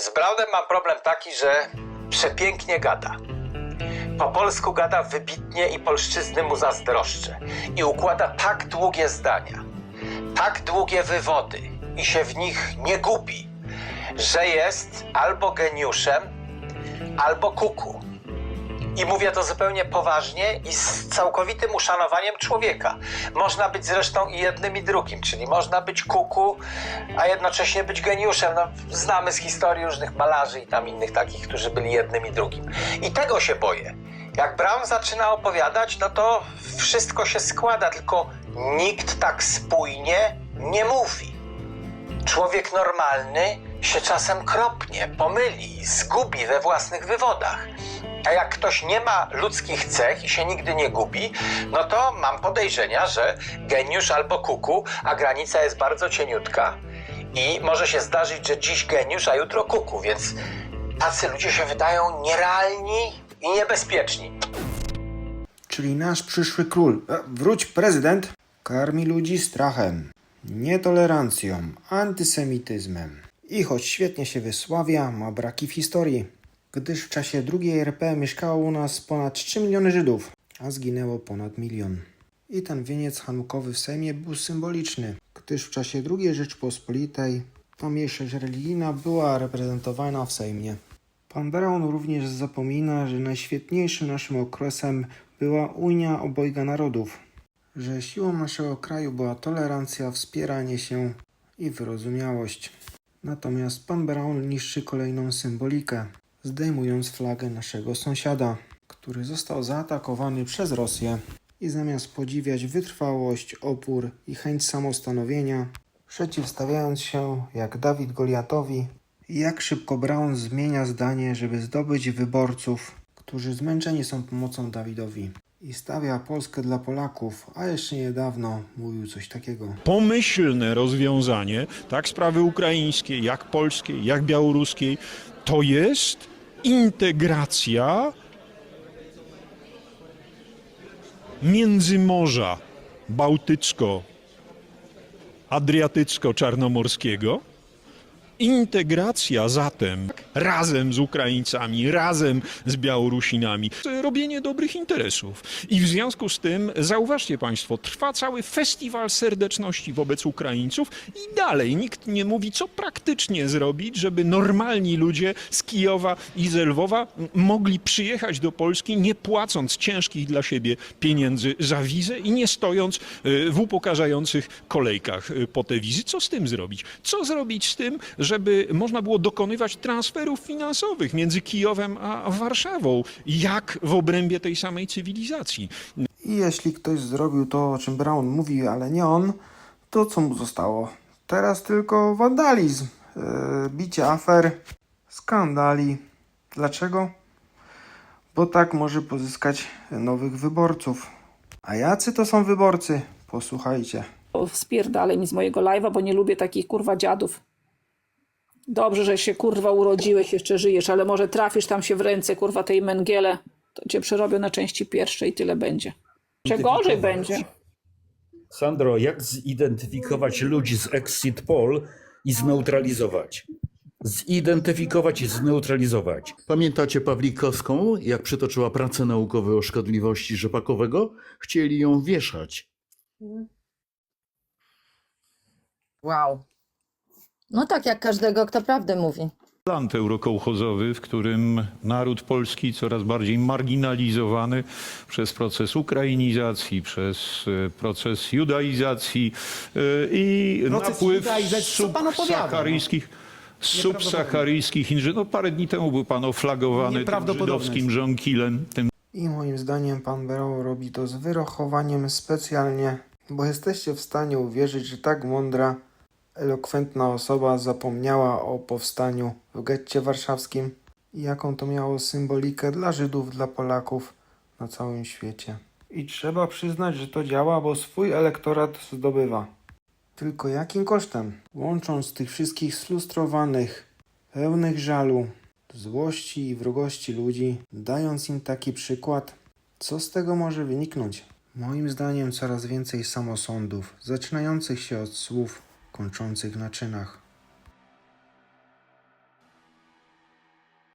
Z Brownem mam problem taki, że przepięknie gada. Po polsku gada wybitnie i polszczyzny mu zazdroszczę. I układa tak długie zdania, tak długie wywody i się w nich nie gubi, że jest albo geniuszem, albo kuku. I mówię to zupełnie poważnie i z całkowitym uszanowaniem człowieka. Można być zresztą i jednym i drugim, czyli można być kuku, a jednocześnie być geniuszem. No, znamy z historii różnych malarzy i tam innych takich, którzy byli jednym i drugim. I tego się boję. Jak Brown zaczyna opowiadać, no to wszystko się składa, tylko nikt tak spójnie nie mówi. Człowiek normalny się czasem kropnie, pomyli, zgubi we własnych wywodach. A jak ktoś nie ma ludzkich cech i się nigdy nie gubi, no to mam podejrzenia, że geniusz albo kuku, a granica jest bardzo cieniutka i może się zdarzyć, że dziś geniusz, a jutro kuku, więc tacy ludzie się wydają nierealni i niebezpieczni. czyli nasz przyszły król, e, wróć prezydent, karmi ludzi strachem, nietolerancją, antysemityzmem. I choć świetnie się wysławia, ma braki w historii, gdyż w czasie II RP mieszkało u nas ponad 3 miliony Żydów, a zginęło ponad milion. I ten wieniec hanukowy w Sejmie był symboliczny, gdyż w czasie II Rzeczpospolitej ta mniejszość religijna była reprezentowana w Sejmie. Pan Brown również zapomina, że najświetniejszym naszym okresem była Unia Obojga Narodów, że siłą naszego kraju była tolerancja, wspieranie się i wyrozumiałość. Natomiast pan Brown niszczy kolejną symbolikę, zdejmując flagę naszego sąsiada, który został zaatakowany przez Rosję i zamiast podziwiać wytrwałość, opór i chęć samostanowienia, przeciwstawiając się jak Dawid Goliatowi, jak szybko Brown zmienia zdanie, żeby zdobyć wyborców, którzy zmęczeni są pomocą Dawidowi i stawia Polskę dla Polaków, a jeszcze niedawno mówił coś takiego. pomyślne rozwiązanie, tak sprawy ukraińskiej, jak polskiej, jak białoruskiej, to jest integracja międzymorza bałtycko-adriatycko-czarnomorskiego. Integracja zatem razem z Ukraińcami, razem z Białorusinami, robienie dobrych interesów. I w związku z tym, zauważcie Państwo, trwa cały festiwal serdeczności wobec Ukraińców i dalej nikt nie mówi, co praktycznie zrobić, żeby normalni ludzie z Kijowa i z Lwowa mogli przyjechać do Polski, nie płacąc ciężkich dla siebie pieniędzy za wizę i nie stojąc y, w upokarzających kolejkach y, po te wizy. Co z tym zrobić? Co zrobić z tym, żeby można było dokonywać transferów finansowych między Kijowem a Warszawą, jak w obrębie tej samej cywilizacji? I jeśli ktoś zrobił to, o czym Brown mówi, ale nie on, to co mu zostało? Teraz tylko wandalizm, yy, bicie afer, skandali. Dlaczego? Bo tak może pozyskać nowych wyborców. A jacy to są wyborcy? Posłuchajcie. Spierdalaj mi z mojego live'a, bo nie lubię takich kurwa dziadów. Dobrze, że się kurwa urodziłeś, jeszcze żyjesz, ale może trafisz tam się w ręce kurwa tej Mengele, to cię przerobią na części pierwsze i tyle będzie. Czy gorzej będzie? Sandro, jak zidentyfikować ludzi z exit poll i zneutralizować? Zidentyfikować i zneutralizować. Pamiętacie Pawlikowską, jak przytoczyła pracę naukowe o szkodliwości rzepakowego? Chcieli ją wieszać. Wow. No tak, jak każdego, kto prawdę mówi. Plan eurokołchozowy, w którym naród polski coraz bardziej marginalizowany przez proces ukrainizacji, przez e, proces judaizacji e, i Proces napływ judaizacji, co pan opowiada, no? subsaharyjskich, subsaharyjskich inżynierów. No parę dni temu był pan oflagowany tym Nieprawdopodobne żydowskim żonkilem, tym I moim zdaniem pan Brown robi to z wyrochowaniem specjalnie, bo jesteście w stanie uwierzyć, że tak mądra, elokwentna osoba zapomniała o powstaniu w getcie warszawskim i jaką to miało symbolikę dla Żydów, dla Polaków na całym świecie. I trzeba przyznać, że to działa, bo swój elektorat zdobywa. Tylko jakim kosztem? Łącząc tych wszystkich slustrowanych, pełnych żalu, złości i wrogości ludzi, dając im taki przykład, co z tego może wyniknąć? Moim zdaniem coraz więcej samosądów, zaczynających się od słów, kończących na czynach.